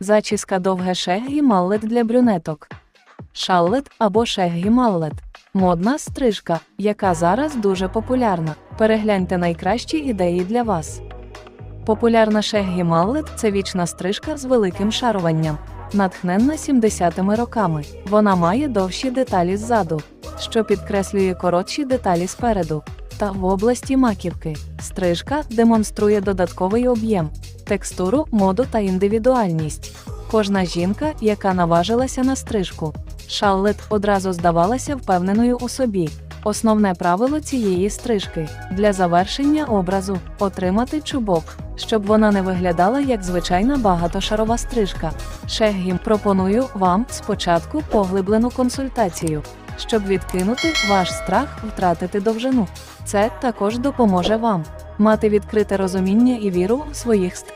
Зачіска довге шегі маллет для брюнеток. Шаллет або шегі маллет. Модна стрижка, яка зараз дуже популярна. Перегляньте найкращі ідеї для вас. Популярна шегі маллет – це вічна стрижка з великим шаруванням. Натхненна 70-ми роками. Вона має довші деталі ззаду, що підкреслює коротші деталі спереду. Та в області маківки. Стрижка демонструє додатковий об'єм, текстуру, моду та індивідуальність. Кожна жінка, яка наважилася на стрижку, Шаллет одразу здавалася впевненою у собі. Основне правило цієї стрижки для завершення образу отримати чубок, щоб вона не виглядала як звичайна багатошарова стрижка. Шеггім пропоную вам спочатку поглиблену консультацію, щоб відкинути ваш страх втратити довжину. Це також допоможе вам мати відкрите розуміння і віру в своїх ст.